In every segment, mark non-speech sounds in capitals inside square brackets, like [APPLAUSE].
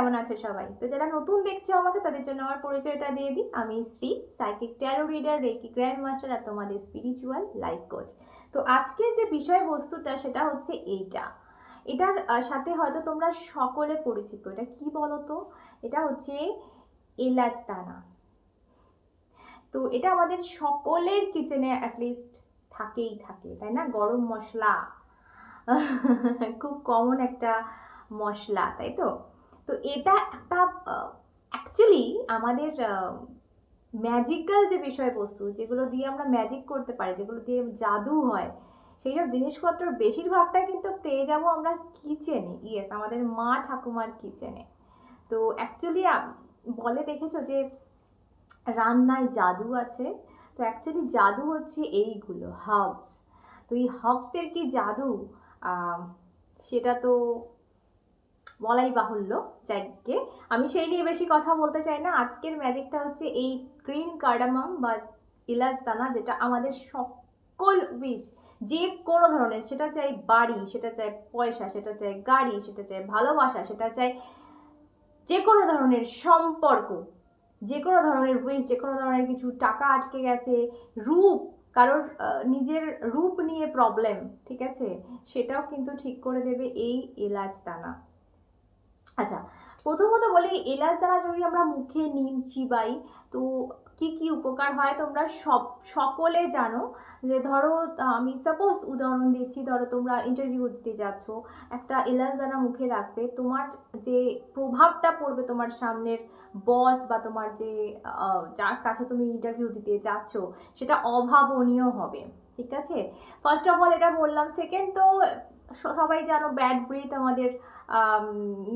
কেমন আছো সবাই? তো যারা নতুন দেখছ আমাকে, তাদের জন্য আমার পরিচয়টা দিয়ে দিই। আমি Shri psychic tarot reader reiki grand master আর তোমাদের স্পিরিচুয়াল লাইফ কোচ তো আজকের যে বিষয়বস্তুটা, সেটা হচ্ছে এইটা। এটার সাথে হয়তো তোমরা সকলে পরিচিত। এটা কি বলো তো এটা হচ্ছে এলাচ দানা। তো এটা আমাদের সকলের কিচেনে অ্যাটলিস্ট থাকেই থাকে, তাই না? গরম মশলা। [LAUGHS] খুব কমন একটা মশলা, তাই তো? তো এটা একটা অ্যাকচুয়ালি আমাদের ম্যাজিক্যাল যে বিষয়বস্তু যেগুলো দিয়ে আমরা ম্যাজিক করতে পারি, যেগুলো দিয়ে জাদু হয় সেই সব জিনিসপত্র বেশিরভাগটাই কিন্তু পেয়ে যাব আমরা কিচেনে ইয়েস আমাদের মা ঠাকুমার কিচেনে তো অ্যাকচুয়ালি বলে দেখেছ যে রান্নায় জাদু আছে। তো অ্যাকচুয়ালি জাদু হচ্ছে এইগুলো হার্বস তো এই হার্বসের কি জাদু? সেটা তো বলাই বাহুল্য যাকে আমি সেই নিয়ে বেশি কথা বলতে চাই না। আজকের ম্যাজিকটা হচ্ছে এই গ্রিন কার্ডামাম বা ইলাচ দানা যেটা আমাদের সকল উইশ, যে কোনো ধরনের, সেটা চাই বাড়ি, সেটা চাই পয়সা, সেটা চাই গাড়ি, সেটা চাই ভালোবাসা, সেটা চাই যে কোনো ধরনের সম্পর্ক, যে কোনো ধরনের উইশ, যে কোনো ধরনের কিছু টাকা আটকে গেছে, রূপ, কারোর নিজের রূপ নিয়ে প্রবলেম ঠিক আছে? সেটাও কিন্তু ঠিক করে দেবে এই এলাচ দানা আচ্ছা প্রথমত বলি, এলাচ দানা যদি আমরা মুখে নিম চিবাই, তো কি কি উপকার হয় তোমরা সব, সকলে জানো যে ধরো, আমি সাপোজ উদাহরণ দিচ্ছি, ধরো তোমরা ইন্টারভিউ দিতে যাচ্ছ, একটা এলাচ দানা মুখে রাখবে, তোমার যে প্রভাবটা পড়বে তোমার সামনের বস বা তোমার যে যার কাছে তুমি ইন্টারভিউ দিতে যাচ্ছ, সেটা অভাবনীয় হবে, ঠিক আছে? ফার্স্ট অফ অল এটা বললাম। সেকেন্ড তো সবাই জানো ব্যাড ব্রিথ আমাদের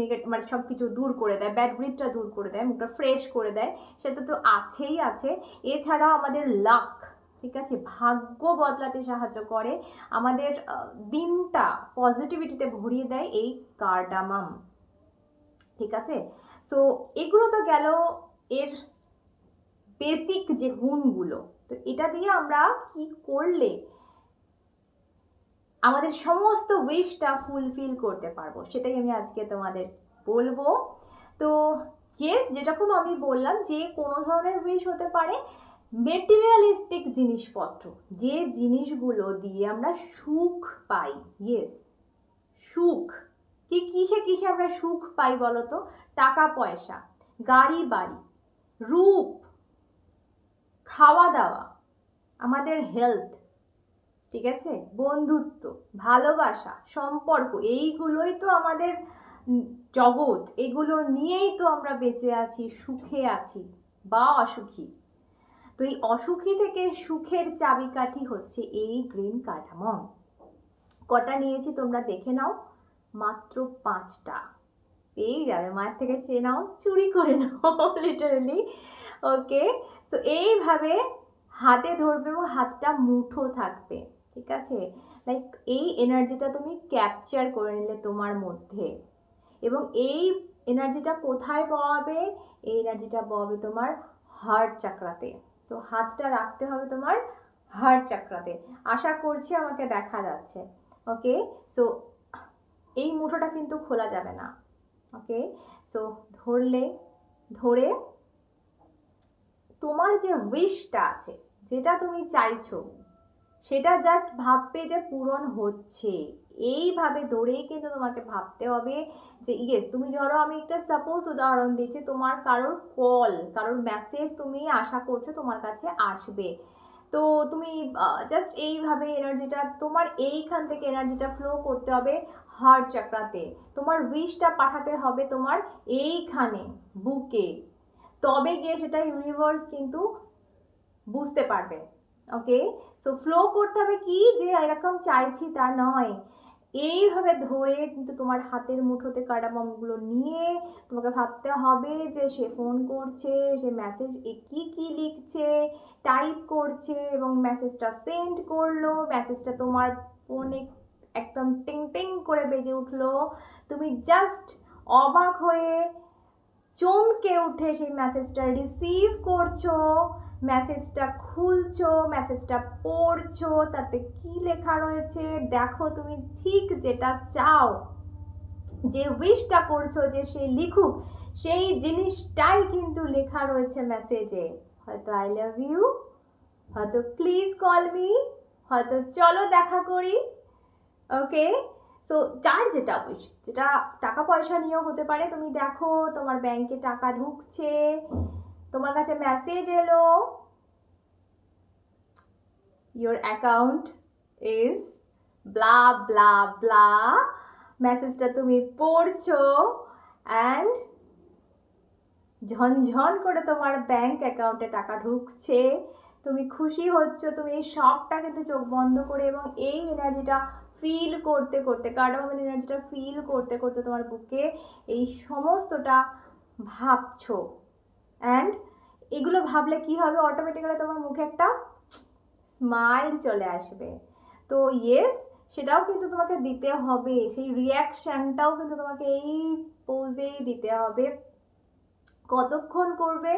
নেগেটিভ মানে সব কিছু দূর করে দেয় ব্যাড ব্রিথটা দূর করে দেয়, মুখটা ফ্রেশ করে দেয়, সেটা তো আছেই আছে। এছাড়াও আমাদের লাক ঠিক আছে? ভাগ্য বদলাতে সাহায্য করে। আমাদের দিনটা পজিটিভিটিতে ভরিয়ে দেয় এই কার্ডামাম ঠিক আছে? তো এগুলো তো গেল এর বেসিক যে গুণগুলো, তো এটা দিয়ে আমরা কি করলে আমাদের সমস্ত উইশটা ফুলফিল করতে পারব। সেটাই আমি আজকে তোমাদের বলব। তো ইয়েস যেরকম আমি বললাম যে কোনো ধরনের উইশ হতে পারে মেটেরিয়ালিস্টিক জিনিসপত্র। যে জিনিসগুলো দিয়ে আমরা সুখ পাই। ইয়েস সুখ। কি কিসে কিসে আমরা সুখ পাই বলো তো টাকা, পয়সা, গাড়ি, বাড়ি, রূপ খাওয়া দাওয়া আমাদের হেলথ ঠিক আছে? বন্ধুত্ব, ভালোবাসা, সম্পর্ক, এইগুলোই তো আমাদের জগৎ। এগুলো নিয়েই তো আমরা বেঁচে আছি, সুখে আছি বা অসুখী। তো এই অসুখী থেকে সুখের চাবিকাঠি হচ্ছে এই গ্রিন কাঠামো। কটা নিয়েছি তোমরা দেখে নাও। মাত্র পাঁচটা। পেয়ে যাবে, মায়ের থেকে চেয়ে নাও, চুরি করে নাও লিটারালি ওকে তো এইভাবে হাতে ধরবে এবং হাতটা মুঠো থাকবে। ঠিক আছে? লাইক এই এনার্জিটা তুমি ক্যাপচার করে নিলে তোমার মধ্যে। এবং এই এনার্জিটা কোথায় পাওয়াবে এই এনার্জিটা পাওয়াবে তোমার হার্ট চাকরাতে তো হাতটা রাখতে হবে তোমার হার্ট চাকরাতে আশা করছি আমাকে দেখা যাচ্ছে। ওকে সো এই মুঠোটা কিন্তু খোলা যাবে না। ওকে সো ধরলে, ধরে তোমার যে উইশটা আছে, যেটা তুমি চাইছো সেটা জাস্ট ভাববে যে পূরণ হচ্ছে। এইভাবে ধরেই কিন্তু তোমাকে ভাবতে হবে যে ইয়েস তুমি ধরো আমি একটা সাপোজ উদাহরণ দিচ্ছি, তোমার কারোর কল কারোর মেসেজ তুমি আশা করছ তোমার কাছে আসবে। তো তুমি জাস্ট এইভাবে এনার্জিটা তোমার এইখান থেকে এনার্জিটা ফ্লো করতে হবে হার্ট চাকরাতে তোমার উইশটা পাঠাতে হবে তোমার এইখানে, বুকে। তবে গিয়ে সেটা ইউনিভার্স কিন্তু বুঝতে পারবে। ওকে? সো ফ্লো করতে হবে কি? যে এরকম চাইছি তা নয়। এইভাবে ধরে কিন্তু তোমার হাতের মুঠোতে কার্ডামমগুলো নিয়ে তোমাকে ভাবতে হবে যে সে ফোন করছে, সে মেসেজ কি কি লিখছে টাইপ করছে এবং মেসেজটা সেন্ড করল মেসেজটা তোমার ফোনে একদম টিং টিং করে বেজে উঠল। তুমি জাস্ট অবাক হয়ে চমকে উঠে সেই মেসেজটা রিসিভ করছ। মেসেজটা খুলছো মেসেজটা পড়ছো, তাতে কি লেখা রয়েছে? দেখো তুমি ঠিক যেটা চাও। যে উইশটা করছ, যে সে লিখুক, সেই জিনিসটাই কিন্তু লেখা রয়েছে মেসেজে হয়তো আই লাভ ইউ হয়তো প্লিজ কল মি হয়তো চলো দেখা করি ওকে তো যার যেটা উইশ যেটা টাকা পয়সা নিয়েও হতে পারে, তুমি দেখো তোমার ব্যাংকে টাকা ঢুকছে তোমার কাছে মেসেজ এলো? Your account is blah blah blah মেসেজটা তুমি পড়ছো অ্যান্ড ঝনঝন করে তোমার ব্যাংক অ্যাকাউন্টে টাকা ঢুকছে। তুমি খুশি হচ্ছ, তুমি এই শখটা কিন্তু চোখ বন্ধ করে এবং এই এনার্জিটা ফিল করতে করতে কার্ডামের এনার্জিটা ফিল করতে করতে তোমার বুকে এই সমস্তটা ভাবছ। অ্যান্ড এগুলো ভাবলে কি হবে? অটোমেটিক্যালি তোমার মুখে একটা স্মাইল চলে আসবে। তো ইয়েস সেটাও কিন্তু তোমাকে দিতে হবে। সেই রিয়াকশানটাও কিন্তু তোমাকে এই পোজেই দিতে হবে। কতক্ষণ করবে?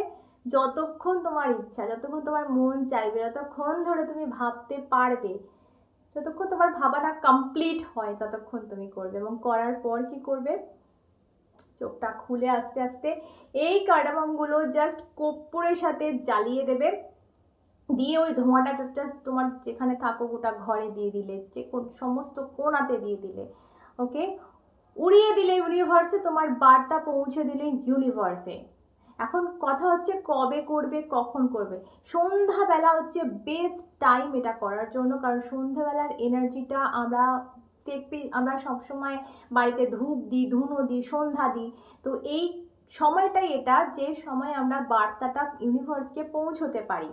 যতক্ষণ তোমার ইচ্ছা, যতক্ষণ তোমার মন চাইবে, যতক্ষণ ধরে তুমি ভাবতে পারবে, যতক্ষণ তোমার ভাবাটা কমপ্লিট হয়, ততক্ষণ তুমি করবে। এবং করার পর কি করবে? চোখটা খুলে আস্তে আস্তে এই কার্ডামমগুলো জাস্ট কর্পূরের সাথে জ্বালিয়ে দেবে। দিয়ে ওই ধোঁয়াটা জাস্ট তোমার যেখানে থাকো গোটা ঘরে দিয়ে দিলে, যে কোন, সমস্ত কোনাতে দিয়ে দিলে ওকে উড়িয়ে দিলে ইউনিভার্সে তোমার বার্তা পৌঁছে দিলে ইউনিভার্সে এখন কথা হচ্ছে কবে করবে, কখন করবে? সন্ধ্যাবেলা হচ্ছে বেস্ট টাইম এটা করার জন্য, কারণ সন্ধ্যাবেলার এনার্জিটা আমরা দেখবি আমরা সবসময় বাড়িতে ধূপ দিই, ধুনো দিই, সন্ধ্যা দিই। তো এই সময়টাই এটা যে সময় আমরা বার্তাটা ইউনিভার্সকে পৌঁছতে পারি,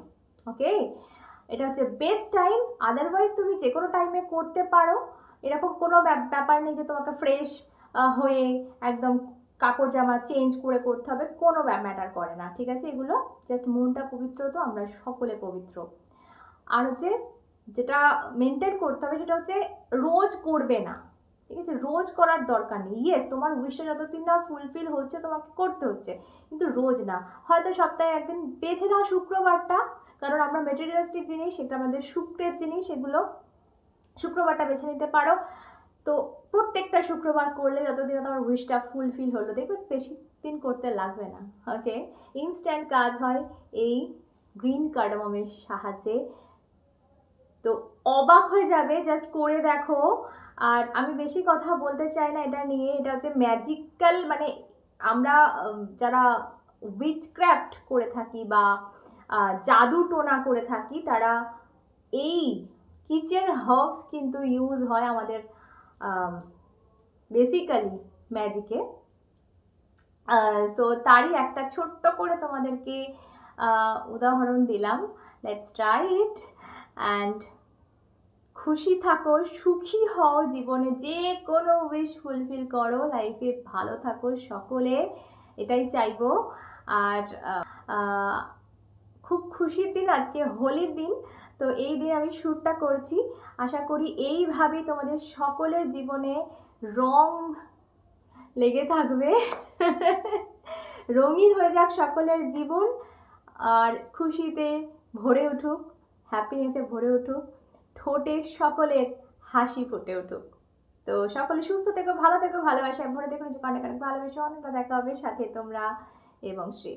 ওকে? এটা হচ্ছে বেস্ট টাইম আদারওয়াইজ তুমি যে কোনো টাইমে করতে পারো। এরকম কোনো ব্যাপ- ব্যাপার নেই যে তোমাকে ফ্রেশ হয়ে একদম কাপড় জামা চেঞ্জ করে করতে হবে, কোনো ম্যাটার করে না, ঠিক আছে? এগুলো জাস্ট মনটা পবিত্র তো, আমরা সকলে পবিত্র। আর হচ্ছে যেটা মেনটেন করতে হবে সেটা হচ্ছে রোজ করবে না। ঠিক আছে? রোজ করার দরকার নেই। ইয়েস তোমার উইশটা যতদিন না ফুলফিল হচ্ছে, তোমাকে করতে হচ্ছে, কিন্তু রোজ না। হয়তো সপ্তাহে একদিন বেছে নাও শুক্রবারটা, কারণ আমরা মেটেরিয়ালিস্টিক জিনিস, সেটা আমাদের শুক্রের জিনিস সেগুলো শুক্রবারটা বেছে নিতে পারো। তো প্রত্যেকটা শুক্রবার করলে যতদিন তোমার উইশটা ফুলফিল হলো, দেখবে বেশি দিন করতে লাগবে না। ওকে ইনস্ট্যান্ট কাজ হয় এই গ্রিন কার্ডামমের সাহায্যে। তো অবাক হয়ে যাবে জাস্ট করে দেখো। আর আমি বেশি কথা বলতে চাই না এটা নিয়ে, এটা হচ্ছে ম্যাজিক্যাল মানে আমরা যারা উইচক্রাফট করে থাকি বা জাদু টোনা করে থাকি, তারা এই কিচেন হার্বস কিন্তু ইউজ হয় আমাদের বেসিক্যালি ম্যাজিকে সো তারই একটা ছোট্ট করে তোমাদেরকে উদাহরণ দিলাম। লেটস ট্রাই ইট অ্যান্ড খুশি থাকো, সুখী হও জীবনে, যে কোনো উইশ ফুলফিল করো লাইফে ভালো থাকো সকলে, এটাই চাইব। আর খুব খুশির দিন আজকে, হোলির দিন। তো এই দিন আমি শ্যুটটা করছি। আশা করি এইভাবেই তোমাদের সকলের জীবনে রং লেগে থাকবে। রঙিন হয়ে যাক সকলের জীবন, আর খুশিতে ভরে উঠুক। হ্যাপিনেসে ভরে উঠুক, ঠোঁটে সকলের হাসি ফুটে উঠুক। তো সকলে সুস্থ থেকো, ভালো থেকো, ভালোবাসা। ভরে দেখুন যে অনেক অনেক ভালোবেসে অনেকটা দেখা হবে। সাথে তোমরা এবং শ্রী